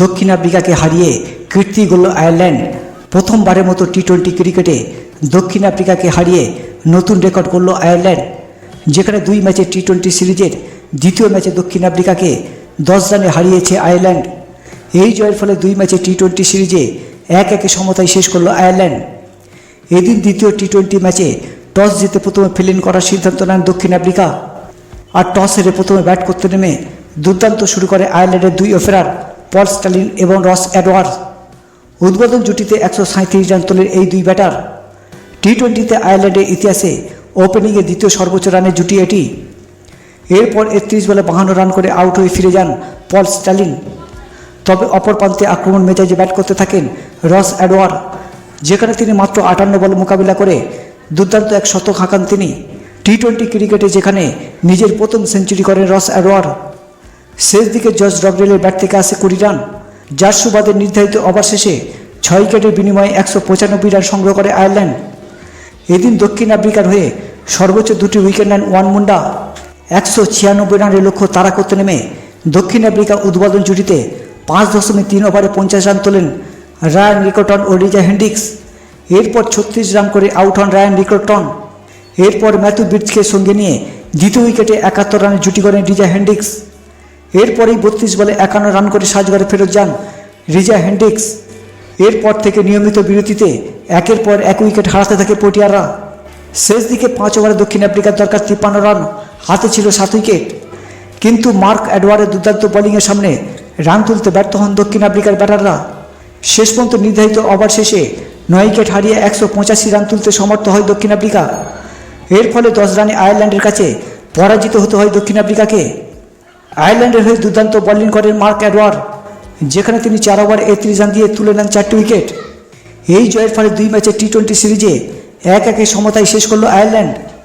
দক্ষিণ আফ্রিকাকে হারিয়ে কীর্তি গড়ল আয়ারল্যান্ড। প্রথমবারের মতো টি টোয়েন্টি ক্রিকেটে দক্ষিণ আফ্রিকাকে হারিয়ে নতুন রেকর্ড করল আয়ারল্যান্ড। যেখানে দুই ম্যাচে টি টোয়েন্টি সিরিজের দ্বিতীয় ম্যাচে দক্ষিণ আফ্রিকাকে দশ রানে হারিয়েছে আয়ারল্যান্ড। এই জয়ের ফলে দুই ম্যাচে টি টোয়েন্টি সিরিজে এক একে সমতায় শেষ করল আয়ারল্যান্ড। এদিন দ্বিতীয় টি টোয়েন্টি ম্যাচে টস জিতে প্রথমে ফিল্ডিং করার সিদ্ধান্ত নেন দক্ষিণ আফ্রিকা। আর টস হেরে প্রথমে ব্যাট করতে নেমে দুর্দান্ত শুরু করে আয়ারল্যান্ডের দুই ওপেনার পল স্টালিন এবং রস অ্যাডওয়ার্স উদ্বোধন জুটিতে একশো সাঁত্রিশ রান তোলেন এই দুই ব্যাটার। টি টোয়েন্টিতে আয়ারল্যান্ডের ইতিহাসে ওপেনিংয়ে দ্বিতীয় সর্বোচ্চ রানের জুটি এটি। এরপর একত্রিশ বলে বাহান্ন রান করে আউট হয়ে ফিরে যান পল স্টালিন তবে অপর প্রান্তে আক্রমণ মেজাজে ব্যাট করতে থাকেন রস অ্যাডওয়ার যেখানে তিনি মাত্র আটান্ন বল মোকাবিলা করে দুর্দান্ত এক শতক হাঁকান তিনি। টি টোয়েন্টি ক্রিকেটে যেখানে নিজের প্রথম সেঞ্চুরি করেন রস অ্যাডওয়ার শেষ দিকে জর্জ ডবরেলের ব্যাট থেকে আসে কুড়ি রান। যার সুবাদে নির্ধারিত ওভার শেষে ছয় উইকেটের বিনিময়ে একশো পঁচানব্বই রান সংগ্রহ করে আয়ারল্যান্ড। এদিন দক্ষিণ আফ্রিকার হয়ে সর্বোচ্চ দুটি উইকেট নেন ওয়ান মুন্ডা। একশো ছিয়ানব্বই রানের লক্ষ্য তাড়া করতে নেমে দক্ষিণ আফ্রিকা উদ্বোধন জুটিতে পাঁচ দশমিক তিন ওভারে পঞ্চাশ রান তোলেন রায়ান রিকটন ও রিজা হেন্ডিক্স। এরপর ছত্রিশ রান করে আউট হন রায়ান রিকটন এরপর ম্যাথু বিটসকে সঙ্গে নিয়ে দ্বিতীয় উইকেটে একাত্তর রানের জুটি করেন রিজা হেন্ডিক্স। এরপরেই বত্রিশ বলে একান্ন রান করে সাজঘরে ফেরত যান রিজা হেন্ডিক্স। এরপর থেকে নিয়মিত বিরতিতে একের পর এক উইকেট হারাতে থাকে পটিয়ারা। শেষ দিকে পাঁচ ওভারে দক্ষিণ আফ্রিকার দরকার তিপ্পান্ন রান, হাতে ছিল সাত উইকেট। কিন্তু মার্ক অ্যাডওয়ারের দুর্দান্ত বোলিংয়ের সামনে রান তুলতে ব্যর্থ হন দক্ষিণ আফ্রিকার ব্যাটাররা। শেষ পর্যন্ত নির্ধারিত ওভার শেষে নয় উইকেট হারিয়ে একশো পঁচাশি রান তুলতে সমর্থ হয় দক্ষিণ আফ্রিকা। এর ফলে দশ রানে আয়ারল্যান্ডের কাছে পরাজিত হতে হয় দক্ষিণ আফ্রিকাকে। আয়ারল্যান্ডের হয়ে দুর্দান্ত বোলিং করেন মার্ক অ্যাডওয়ার যেখানে তিনি চার ওভার একত্রিশ রান দিয়ে তুলে নেন চারটি উইকেট এই জয়ের ফলে দুই ম্যাচের টি টোয়েন্টি সিরিজে এক একে সমতায় শেষ করল আয়ারল্যান্ড।